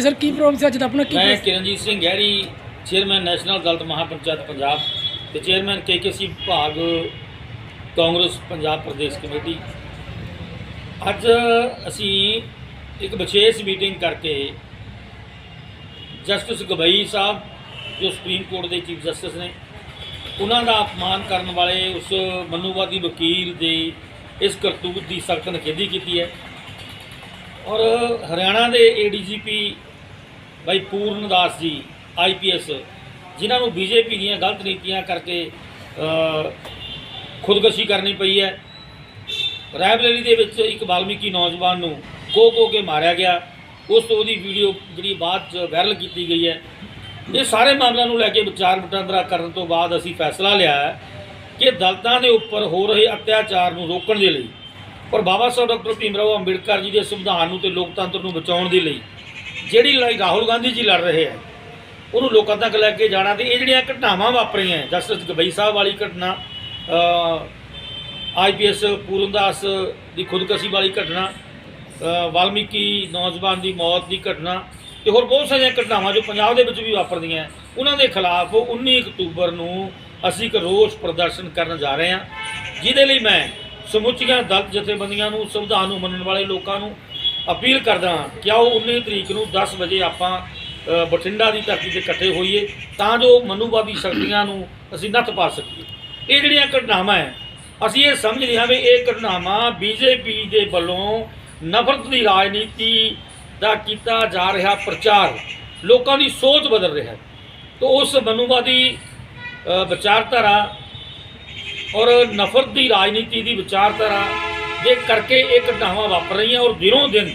Sir ਕੀ problem ਸੀ ਅੱਜ ਦਾ ਆਪਣਾ? ਕੀ ਮੈਂ ਕਿਰਨਜੀਤ ਸਿੰਘ ਗਹਿਰੀ ਚੇਅਰਮੈਨ ਨੈਸ਼ਨਲ ਦਲਿਤ ਮਹਾਪੰਚਾਇਤ ਪੰਜਾਬ ਤੇ ਚੇਅਰਮੈਨ ਕੇਕੇਸੀ ਵਿਭਾਗ ਕਾਂਗਰਸ ਪੰਜਾਬ ਪ੍ਰਦੇਸ਼ ਕਮੇਟੀ। ਅੱਜ ਅਸੀਂ ਇੱਕ ਵਿਸ਼ੇਸ਼ ਮੀਟਿੰਗ ਕਰਕੇ ਜਸਟਿਸ ਗਬਈ ਸਾਹਿਬ ਜੋ ਸੁਪਰੀਮ ਕੋਰਟ ਦੇ ਚੀਫ ਜਸਟਿਸ ਨੇ ਉਹਨਾਂ ਦਾ ਅਪਮਾਨ ਕਰਨ ਵਾਲੇ ਉਸ ਮਨੂਵਾਦੀ ਵਕੀਲ ਦੇ ਇਸ ਕਰਤੂਤ ਦੀ ਸਖਤ ਨਿਖੇਧੀ ਕੀਤੀ ਹੈ। ਔਰ ਹਰਿਆਣਾ ਦੇ ਏਡੀਜੀਪੀ ਬਾਈ ਪੂਰਨ ਦਾਸ ਜੀ ਆਈਪੀਐਸ ਜਿਨ੍ਹਾਂ ਨੂੰ ਬੀਜੇਪੀ ਦੀਆਂ ਗਲਤ ਨੀਤੀਆਂ ਕਰਕੇ ਅ, ਖੁਦਕੁਸ਼ੀ ਕਰਨੀ ਪਈ ਹੈ। ਰਾਇਬਰੇਲੀ ਦੇ ਵਿੱਚ ਇੱਕ ਵਾਲਮੀਕੀ ਨੌਜਵਾਨ ਨੂੰ ਕੋ ਕੋ ਕੇ ਮਾਰਿਆ ਗਿਆ। ਉਸ ਤੋਂ ਉਹਦੀ ਵੀਡੀਓ ਜਿਹੜੀ ਬਾਅਦ ਚ ਵਾਇਰਲ ਕੀਤੀ ਗਈ ਹੈ। ਇਹ ਸਾਰੇ ਮਾਮਲਿਆਂ ਨੂੰ ਲੈ ਕੇ ਵਿਚਾਰ ਵਟਾਂਦਰਾ ਕਰਨ ਤੋਂ ਬਾਅਦ ਅਸੀਂ ਫੈਸਲਾ ਲਿਆ ਹੈ ਕਿ ਦਲਤਾਂ ਦੇ ਉੱਪਰ ਹੋ ਰਹੇ ਅਤਿਆਚਾਰ ਨੂੰ ਰੋਕਣ ਦੇ ਲਈ ਔਰ ਬਾਬਾ ਸਾਹਿਬ ਡਾਕਟਰ ਭੀਮ ਰਾਓ ਅੰਬੇਡਕਰ ਜੀ ਦੇ ਸੰਵਿਧਾਨ ਨੂੰ ਤੇ ਲੋਕਤੰਤਰ ਨੂੰ ਬਚਾਉਣ ਦੇ ਲਈ ਜਿਹੜੀ ਲੜਾਈ ਰਾਹੁਲ ਗਾਂਧੀ ਜੀ ਲੜ ਰਹੇ ਹੈ ਉਹਨੂੰ ਲੋਕਾਂ ਤੱਕ ਲੈ ਕੇ ਜਾਣਾ ਤੇ ਇਹ ਜਿਹੜੀਆਂ ਘਟਨਾਵਾਂ ਵਾਪਰੀਆਂ, ਜਸਟਿਸ ਗਬਈ ਸਾਹਿਬ ਵਾਲੀ ਘਟਨਾ ਆਈਪੀਐਸ ਪੂਰਨਦਾਸ ਦੀ ਖੁਦਕਸ਼ੀ ਵਾਲੀ ਘਟਨਾ ਵਾਲਮੀਕੀ ਨੌਜਵਾਨ ਦੀ ਮੌਤ ਦੀ ਘਟਨਾ ਤੇ ਹੋਰ ਬਹੁਤ ਸਾਰੀਆਂ ਘਟਨਾਵਾਂ ਜੋ ਪੰਜਾਬ ਦੇ ਵਿੱਚ ਵੀ ਵਾਪਰਦੀਆਂ, ਉਹਨਾਂ ਦੇ ਖਿਲਾਫ 19 ਅਕਤੂਬਰ ਨੂੰ ਅਸੀਂ ਇੱਕ ਰੋਸ ਪ੍ਰਦਰਸ਼ਨ ਕਰਨ ਜਾ ਰਹੇ ਹਾਂ, ਜਿਹਦੇ ਲਈ ਮੈਂ ਸਮੁੱਚੀਆਂ ਦਲਿਤ ਜਥੇਬੰਦੀਆਂ ਨੂੰ, ਸੰਵਿਧਾਨ ਨੂੰ ਮੰਨਣ ਵਾਲੇ ਲੋਕਾਂ ਨੂੰ ਅਪੀਲ ਕਰਦਾ ਹਾਂ ਕਿ ਆਓ 19 ਤਰੀਕ ਨੂੰ 10 ਵਜੇ ਆਪਾਂ ਬਠਿੰਡਾ ਦੀ ਧਰਤੀ ਤੇ ਇਕੱਠੇ ਹੋਈਏ, ਤਾਂ ਜੋ ਮਨੂਵਾਦੀ ਸ਼ਕਤੀਆਂ ਨੂੰ ਅਸੀਂ ਨੱਥ ਪਾ ਸਕੀਏ। ਇਹ ਜਿਹੜੀਆਂ ਘਟਨਾਵਾਂ ਹੈ, ਅਸੀਂ ਇਹ ਸਮਝਦੇ ਹਾਂ ਵੀ ਇਹ ਘਟਨਾਵਾਂ ਬੀਜੇਪੀ ਦੇ ਵੱਲੋਂ ਨਫ਼ਰਤ ਦੀ ਰਾਜਨੀਤੀ ਦਾ ਕੀਤਾ ਜਾ ਰਿਹਾ ਪ੍ਰਚਾਰ, ਲੋਕਾਂ ਦੀ ਸੋਚ ਬਦਲ ਰਿਹਾ ਹੈ। ਤਾਂ ਉਸ ਮਨੂਵਾਦੀ ਵਿਚਾਰਧਾਰਾ ਔਰ ਨਫ਼ਰਤ ਦੀ ਰਾਜਨੀਤੀ ਦੀ ਵਿਚਾਰਧਾਰਾ ਦੇ ਕਰਕੇ ਇਹ ਘਟਨਾਵਾਂ ਵਾਪਰ ਰਹੀਆਂ ਔਰ ਦਿਨੋਂ ਦਿਨ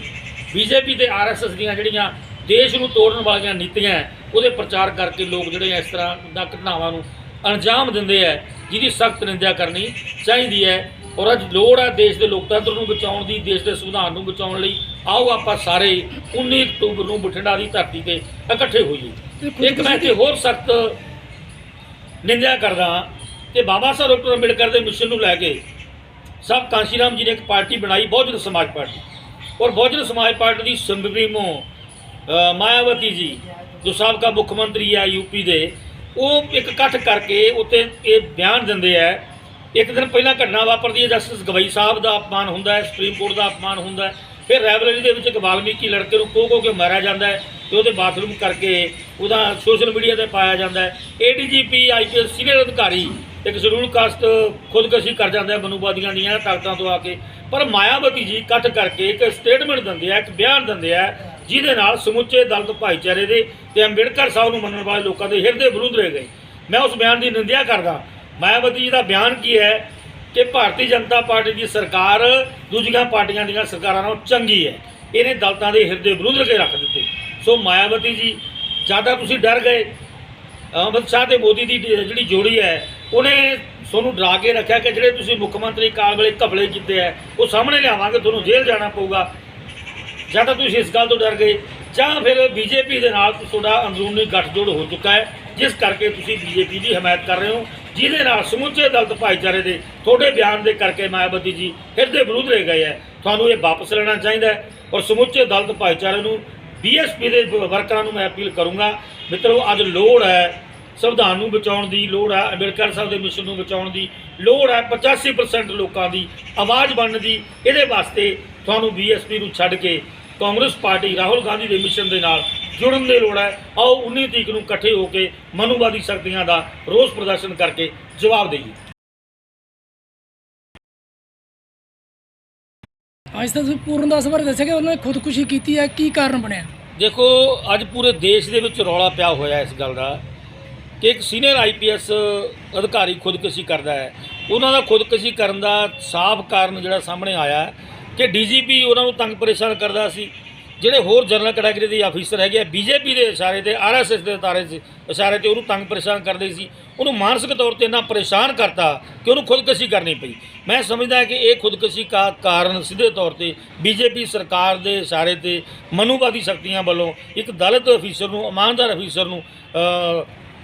ਬੀਜੇਪੀ ਤੇ ਆਰਐਸਐਸ ਦੀਆਂ ਜਿਹੜੀਆਂ ਦੇਸ਼ ਨੂੰ ਤੋੜਨ ਵਾਲੀਆਂ ਨੀਤੀਆਂ ਉਹਦੇ ਪ੍ਰਚਾਰ ਕਰਕੇ ਲੋਕ ਜਿਹੜੇ ਇਸ ਤਰ੍ਹਾਂ ਦਾ ਘਟਨਾਵਾਂ ਨੂੰ ਅੰਜਾਮ ਦਿੰਦੇ ਆ ਜਿਹਦੀ ਸਖਤ ਨਿੰਦਿਆ ਕਰਨੀ ਚਾਹੀਦੀ ਹੈ। ਔਰ ਅੱਜ ਲੋੜ ਹੈ ਦੇਸ਼ ਦੇ ਲੋਕਤੰਤਰ ਨੂੰ ਬਚਾਉਣ ਦੀ ਦੇਸ਼ ਦੇ ਸੰਵਿਧਾਨ ਨੂੰ ਬਚਾਉਣ ਲਈ। ਆਓ ਆਪਾਂ ਸਾਰੇ 19 ਅਕਤੂਬਰ ਨੂੰ ਬਠਿੰਡਾ ਦੀ ਧਰਤੀ ਤੇ ਇਕੱਠੇ ਹੋਈਏ। ਇੱਕ ਮੈਂ ਤੇ ਹੋਰ ਸਖਤ ਨਿੰਦਿਆ ਕਰਦਾ ਕਿ ਬਾਬਾ ਸਾਹਿਬ ਡਾਕਟਰ ਅੰਬੇਡਕਰ ਦੇ ਮਿਸ਼ਨ ਨੂੰ ਲੈ ਕੇ ਸਭ ਕਾਂਸ਼ੀਰਾਮ ਜੀ ਨੇ ਇੱਕ ਪਾਰਟੀ ਬਣਾਈ ਬਹੁਜਨ ਸਮਾਜ ਪਾਰਟੀ। ਔਰ ਬਹੁਜਨ ਸਮਾਜ ਪਾਰਟੀ ਦੀ ਸੁਪਰੀਮੋ ਅ, ਮਾਇਆਵਤੀ ਜੀ ਜੋ ਸਾਬਕਾ ਮੁੱਖ ਮੰਤਰੀ ਆ ਯੂਪੀ ਦੇ ਉਹ ਇੱਕ ਇਕੱਠ ਕਰਕੇ ਉੱਤੇ ਇਹ ਬਿਆਨ ਦਿੰਦੇ ਆ ਇੱਕ ਦਿਨ ਪਹਿਲਾਂ ਘਟਨਾ ਵਾਪਰਦੀ ਹੈ ਜਸਟਿਸ ਗਵਈ ਸਾਹਿਬ ਦਾ ਅਪਮਾਨ ਹੁੰਦਾ ਹੈ ਸੁਪਰੀਮ ਕੋਰਟ ਦਾ ਅਪਮਾਨ ਹੁੰਦਾ ਹੈ ਫਿਰ ਰਾਇਬਰੇਲੀ ਦੇ ਵਿੱਚ ਇੱਕ ਵਾਲਮੀਕੀ ਲੜਕੇ ਨੂੰ ਕੋਹ ਕੋਹ ਕੇ ਮਾਰਿਆ ਜਾਂਦਾ ਹੈ ਤੇ ਉਹਦੇ ਬਾਥਰੂਮ ਕਰਕੇ ਉਹਦਾ ਸੋਸ਼ਲ ਮੀਡੀਆ ਤੇ ਪਾਇਆ ਜਾਂਦਾ ਹੈ। ਏਡੀਜੀਪੀ ਆਈਪੀਐਸ ਸੀਨੀਅਰ ਅਧਿਕਾਰੀ ਇੱਕ ਸ਼ਡਿਊਲ ਕਾਸਟ ਖੁਦਕਸ਼ੀ ਕਰ ਜਾਂਦੇ ਆ ਮਨੂਵਾਦੀਆਂ ਦੀਆਂ ਤਾਕਤਾਂ ਤੋਂ ਆ ਕੇ। ਪਰ ਮਾਇਆਵਤੀ ਜੀ ਇਕੱਠ ਕਰਕੇ ਇੱਕ ਸਟੇਟਮੈਂਟ ਦਿੰਦੇ ਆ, ਇੱਕ ਬਿਆਨ ਦਿੰਦੇ ਆ, ਜਿਹਦੇ ਨਾਲ ਸਮੁੱਚੇ ਦਲਤ ਭਾਈਚਾਰੇ ਦੇ ਤੇ ਅੰਬੇਡਕਰ ਸਾਹਿਬ ਨੂੰ ਮੰਨਣ ਵਾਲੇ ਲੋਕਾਂ ਦੇ ਹਿਰਦੇ ਵਿਰੁੱਧ ਰਹਿ ਗਏ। ਮੈਂ ਉਸ ਬਿਆਨ ਦੀ ਨਿੰਦਿਆ ਕਰਦਾ। ਮਾਇਆਵਤੀ ਜੀ ਦਾ ਬਿਆਨ ਕੀ ਹੈ? ਕਿ ਭਾਰਤੀ ਜਨਤਾ ਪਾਰਟੀ ਦੀ ਸਰਕਾਰ ਦੂਜੀਆਂ ਪਾਰਟੀਆਂ ਦੀਆਂ ਸਰਕਾਰਾਂ ਨਾਲੋਂ ਚੰਗੀ ਹੈ। ਇਹਨੇ ਦਲਤਾਂ ਦੇ ਹਿਰਦੇ ਵਿਰੁੱਧ ਕੇ ਰੱਖ ਦਿੱਤੇ। ਸੋ ਮਾਇਆਵਤੀ ਜੀ, ਜ਼ਿਆਦਾ ਤੁਸੀਂ ਡਰ ਗਏ। ਅਮਿਤ ਸ਼ਾਹ ਤੇ ਮੋਦੀ ਦੀ ਜਿਹੜੀ ਜੋੜੀ ਹੈ ਉਹਨੇ ਤੁਹਾਨੂੰ ਡਰਾ ਕੇ ਰੱਖਿਆ ਕਿ ਜਿਹੜੇ ਤੁਸੀਂ ਮੁੱਖ ਮੰਤਰੀ ਕਾਲ ਵੇਲੇ ਘਪਲੇ ਕੀਤੇ ਆ, ਉਹ ਸਾਹਮਣੇ ਲਿਆਵਾਂਗੇ, ਤੁਹਾਨੂੰ ਜੇਲ੍ਹ ਜਾਣਾ ਪਊਗਾ। ਜਾਂ ਤਾਂ ਤੁਸੀਂ ਇਸ ਗੱਲ ਤੋਂ ਡਰ ਗਏ, ਜਾਂ ਫਿਰ ਬੀਜੇਪੀ ਦੇ ਨਾਲ ਤੁਹਾਡਾ ਅੰਦਰੂਨੀ ਗੱਠਜੋੜ ਹੋ ਚੁੱਕਾ ਹੈ, ਜਿਸ ਕਰਕੇ ਤੁਸੀਂ ਬੀਜੇਪੀ ਦੀ ਹਮਾਇਤ ਕਰ ਰਹੇ ਹੋ, ਜਿਹਦੇ ਨਾਲ ਸਮੁੱਚੇ ਦਲਿਤ ਭਾਈਚਾਰੇ ਦੇ ਤੁਹਾਡੇ ਬਿਆਨ ਦੇ ਕਰਕੇ ਮਾਇਆਵਤੀ ਜੀ ਹਿਰਦੇ ਵਿਰੁੱਧ ਰਹਿ ਗਏ ਹੈ। ਤੁਹਾਨੂੰ ਇਹ ਵਾਪਸ ਲੈਣਾ ਚਾਹੀਦਾ ਹੈ ਔਰ ਸਮੁੱਚੇ ਦਲਿਤ ਭਾਈਚਾਰੇ ਨੂੰ, ਬੀਐਸਪੀ ਦੇ ਵਰਕਰਾਂ ਨੂੰ ਮੈਂ ਅਪੀਲ ਕਰੂੰਗਾ, ਮਿੱਤਰੋ, ਅੱਜ ਲੋੜ ਹੈ ਸੰਵਿਧਾਨ ਨੂੰ ਬਚਾਉਣ ਦੀ ਲੋੜ ਹੈ ਅੰਬੇਡਕਰ ਸਾਹਿਬ ਦੇ ਮਿਸ਼ਨ ਨੂੰ ਬਚਾਉਣ ਦੀ ਲੋੜ ਹੈ 85% ਲੋਕਾਂ ਦੀ ਆਵਾਜ਼ ਬਣਨ ਦੀ ਇਹਦੇ ਵਾਸਤੇ ਤੁਹਾਨੂੰ ਬੀਐਸਪੀ ਨੂੰ ਛੱਡ ਕੇ ਕਾਂਗਰਸ ਪਾਰਟੀ ਰਾਹੁਲ ਗਾਂਧੀ ਦੇ ਮਿਸ਼ਨ ਦੇ ਨਾਲ ਜੁੜਨ ਦੀ ਲੋੜ ਹੈ। ਆਓ 19 ਤਰੀਕ ਨੂੰ ਇਕੱਠੇ ਹੋ ਕੇ ਮਨੂਵਾਦੀ ਸ਼ਕਤੀਆਂ ਦਾ ਰੋਸ ਪ੍ਰਦਰਸ਼ਨ ਕਰਕੇ ਜਵਾਬ ਦੇਈਏ। ਅੱਜ ਤਾਂ ਤੁਸੀਂ ਪੂਰਨਦਾਸ ਬਾਰੇ ਦੱਸਿਆ ਕਿ ਉਹਨਾਂ ਨੇ ਖੁਦਕੁਸ਼ੀ ਕੀਤੀ ਹੈ ਕੀ ਕਾਰਨ ਬਣਿਆ? ਦੇਖੋ ਅੱਜ ਪੂਰੇ ਦੇਸ਼ ਦੇ ਵਿੱਚ ਰੌਲਾ ਪਿਆ ਹੋਇਆ ਇਸ ਗੱਲ ਦਾ। ਕਿ ਇੱਕ ਸੀਨੀਅਰ ਆਈਪੀਐਸ ਅਧਿਕਾਰੀ ਖੁਦਕਸ਼ੀ ਕਰਦਾ ਹੈ। ਉਹਨਾਂ ਦਾ ਖੁਦਕਸ਼ੀ ਕਰਨ ਦਾ ਸਾਫ਼ ਕਾਰਨ ਜਿਹੜਾ ਸਾਹਮਣੇ ਆਇਆ ਹੈ ਕਿ ਡੀਜੀਪੀ ਉਹਨਾਂ ਨੂੰ ਤੰਗ ਪਰੇਸ਼ਾਨ ਕਰਦਾ ਸੀ। ਜਿਹੜੇ ਹੋਰ ਜਨਰਲ ਕੈਟਾਗਰੀ ਦੇ ਅਫੀਸਰ ਹੈਗੇ ਆ ਬੀਜੇਪੀ ਦੇ ਇਸ਼ਾਰੇ ਤੇ ਆਰਐਸਐਸ ਦੇ ਇਸ਼ਾਰੇ ਸੀ, ਇਸ਼ਾਰੇ ਤੇ ਉਹਨੂੰ ਤੰਗ ਪਰੇਸ਼ਾਨ ਕਰਦੇ ਸੀ। ਉਹਨੂੰ ਮਾਨਸਿਕ ਤੌਰ ਤੇ ਇੰਨਾ ਪਰੇਸ਼ਾਨ ਕਰਤਾ ਕਿ ਉਹਨੂੰ ਖੁਦਕਸ਼ੀ ਕਰਨੀ ਪਈ। ਮੈਂ ਸਮਝਦਾ ਕਿ ਇਹ ਖੁਦਕਸ਼ੀ ਦਾ ਕਾਰਨ ਸਿੱਧੇ ਤੌਰ ਤੇ ਬੀਜੇਪੀ ਸਰਕਾਰ ਦੇ ਇਸ਼ਾਰੇ ਤੇ ਮਨੂਵਾਦੀ ਸ਼ਕਤੀਆਂ ਵੱਲੋਂ ਇੱਕ ਦਲਿਤ ਅਫੀਸਰ ਨੂੰ, ਇਮਾਨਦਾਰ ਅਫੀਸਰ ਨੂੰ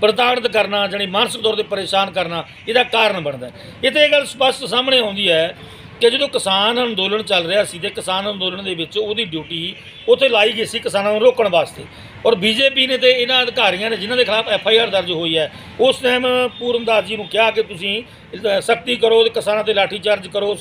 ਪ੍ਰਤਾੜਿਤ ਕਰਨਾ ਜਾਣੀ ਮਾਨਸਿਕ ਤੌਰ ਤੇ ਪਰੇਸ਼ਾਨ ਕਰਨਾ ਇਹਦਾ ਕਾਰਨ ਬਣਦਾ ਹੈ। ਇਹ ਤੇ ਇਹ ਗੱਲ ਸਪਸ਼ਟ ਸਾਹਮਣੇ ਆਉਂਦੀ ਹੈ ਕਿ ਜਦੋਂ ਕਿਸਾਨ ਅੰਦੋਲਨ ਚੱਲ ਰਿਹਾ ਸੀ ਤੇ ਕਿਸਾਨ ਅੰਦੋਲਨ ਦੇ ਵਿੱਚ ਉਹਦੀ ਡਿਊਟੀ ਉੱਥੇ ਲਾਈ ਗਈ ਸੀ ਕਿਸਾਨਾਂ ਨੂੰ ਰੋਕਣ ਵਾਸਤੇ ਔਰ ਬੀਜੇਪੀ ਨੇ ਤੇ ਇਹਨਾਂ ਅਧਿਕਾਰੀਆਂ ਨੇ ਜਿਨ੍ਹਾਂ ਦੇ ਖਿਲਾਫ ਐਫ ਆਈ ਆਰ ਦਰਜ ਹੋਈ ਹੈ ਉਸ ਟਾਈਮ ਪੂਰਨਦਾਸ ਜੀ ਨੂੰ ਕਿਹਾ ਕਿ ਤੁਸੀਂ ਸਖਤੀ ਕਰੋ ਤੇ ਕਿਸਾਨਾਂ ਤੇ ਲਾਠੀ ਚਾਰਜ ਕਰੋ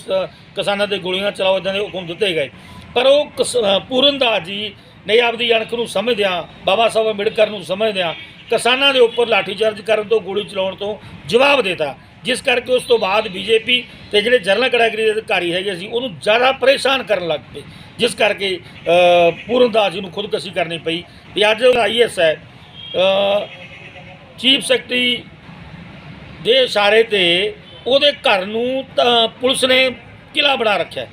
ਕਿਸਾਨਾਂ ਤੇ ਗੋਲੀਆਂ ਚਲਾਓ ਇਦਾਂ ਦੇ ਹੁਕਮ ਦਿੱਤੇ ਗਏ ਪਰ ਉਹ ਕਿਸ- ਅ, ਪੂਰਨਦਾਸ ਜੀ ਨੇ ਆਪਦੀ ਅਣਖ ਨੂੰ ਸਮਝਦਿਆਂ ਬਾਬਾ ਸਾਹਿਬ ਅੰਬੇਡਕਰ ਨੂੰ ਸਮਝਦਿਆਂ ਕਿਸਾਨਾਂ ਦੇ ਉੱਪਰ ਲਾਠੀਚਾਰਜ ਕਰਨ ਤੋਂ ਗੋਲੀ ਚਲਾਉਣ ਤੋਂ ਜਵਾਬ ਦਿੱਤਾ। ਜਿਸ ਕਰਕੇ ਉਸ ਤੋਂ ਬਾਅਦ ਬੀਜੇਪੀ ਤੇ ਜਿਹੜੇ ਜਨਰਲ ਕੈਟਾਗਰੀ ਦੇ ਅਧਿਕਾਰੀ ਹੈਗੇ ਸੀ ਉਹਨੂੰ ਜ਼ਿਆਦਾ ਪਰੇਸ਼ਾਨ ਕਰਨ ਲੱਗ ਪਏ। ਜਿਸ ਕਰਕੇ ਅ, ਪੂਰਨਦਾਸ ਜੀ ਨੂੰ ਖੁਦਕਸ਼ੀ ਕਰਨੀ ਪਈ। ਵੀ ਅੱਜ ਆਈਐਸ ਹੈ ਚੀਫ ਸੈਕਟਰੀ ਦੇ ਇਸ਼ਾਰੇ ਤੇ ਉਹਦੇ ਘਰ ਨੂੰ ਤਾਂ ਪੁਲਿਸ ਨੇ ਕਿਲਾ ਬਣਾ ਰੱਖਿਆ।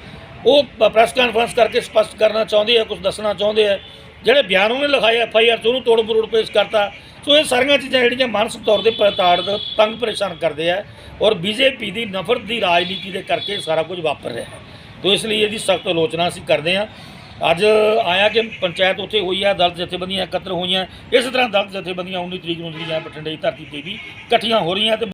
ਉਹ ਪ੍ਰੈਸ ਕਾਨਫਰੰਸ ਕਰਕੇ ਸਪਸ਼ਟ ਕਰਨਾ ਚਾਹੁੰਦੇ ਆ ਕੁਝ ਦੱਸਣਾ ਚਾਹੁੰਦੇ ਆ। ਜਿਹੜੇ ਬਿਆਨ ਉਹਨੇ ਲਿਖਾਏ ਐਫ ਆਈ ਆਰ 'ਚ ਉਹਨੂੰ ਤੋੜ ਮਰੋੜ ਪੇਸ਼ ਕਰਤਾ। ਸੋ ਇਹ ਸਾਰੀਆਂ ਚੀਜ਼ਾਂ ਜਿਹੜੀਆਂ ਮਾਨਸਿਕ ਤੌਰ ਤੇ ਪ੍ਰਤਾੜ ਤੰਗ ਪਰੇਸ਼ਾਨ ਕਰਦੇ ਆ ਔਰ ਬੀਜੇਪੀ ਦੀ ਨਫ਼ਰਤ ਦੀ ਰਾਜਨੀਤੀ ਦੇ ਕਰਕੇ ਸਾਰਾ ਕੁਝ ਵਾਪਰ ਰਿਹਾ ਹੈ। ਤੋ ਇਸ ਲਈ ਇਹਦੀ ਸਖਤ ਆਲੋਚਨਾ ਅਸੀਂ ਕਰਦੇ ਹਾਂ। ਅੱਜ ਆਇਆ ਕਿ ਪੰਚਾਇਤ ਉੱਥੇ ਹੋਈ ਹੈ ਦਲਤ ਜਥੇਬੰਦੀਆਂ ਇਕੱਤਰ ਹੋਈਆਂ। ਇਸ ਤਰ੍ਹਾਂ ਦਲਤ ਜਥੇਬੰਦੀਆਂ 19 ਤਰੀਕ ਨੂੰ ਜਿਹੜੀਆਂ ਬਠਿੰਡੇ ਦੀ ਧਰਤੀ ਤੇ ਵੀ ਇਕੱਠੀਆਂ ਹੋ ਰਹੀਆਂ ਤੇ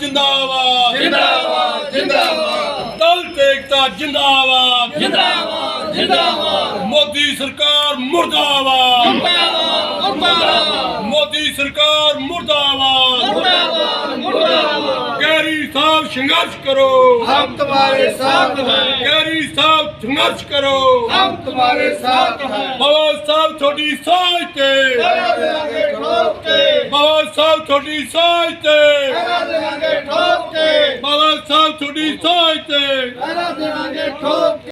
ਜਿੰਦਾਬਾਦ। ਜਿੰਦਾਬਾਦ ਜਿੰਦਾਬਾਦ। ਦਲ ਤੇਗਤਾ ਜਿੰਦਾਬਾਦ। ਜਿੰਦਾਬਾਦ ਜਿੰਦਾਬਾਦ। ਮੋਦੀ ਸਰਕਾਰ ਮੁਰਦਾਬਾਦ। ਮੁਰਦਾਬਾਦ ਮੁਰਦਾਬਾਦ। ਮੋਦੀ ਸਰਕਾਰ ਮੁਰਦਾਬਾਦ। ਮੁਰਦਾਬਾਦ ਮੁਰਦਾਬਾਦ। ਗੈਰੀ ਸਾਹਿਬ ਸੰਘਰਸ਼ ਕਰੋ। ਹਮ ਤੁਹਾਡੇ ਸਾਥ ਹੈ। ਗੈਰੀ ਸਾਹਿਬ ਸੰਘਰਸ਼ ਕਰੋ। ਹਮ ਤੁਹਾਡੇ ਸਾਥ ਹੈ। ਬਾਬਾ ਸਾਹਿਬ ਤੁਹਾਡੀ ਸਾਥ ਤੇ। ਖੜੋ ਤੇ। ਸਾਹਿਬ ਤੁਹਾਡੀ ਸਾਜ ਤੇ। ਪਹਿਰਾ ਦੇਵਾਂਗੇ ਠੋਕ ਕੇ। ਬਾਬਾ ਸਾਹਿਬ ਤੁਹਾਡੀ ਸਾਜ ਤੇ। ਪਹਿਰਾ ਦੇਵਾਂਗੇ ਠੋਕ ਕੇ।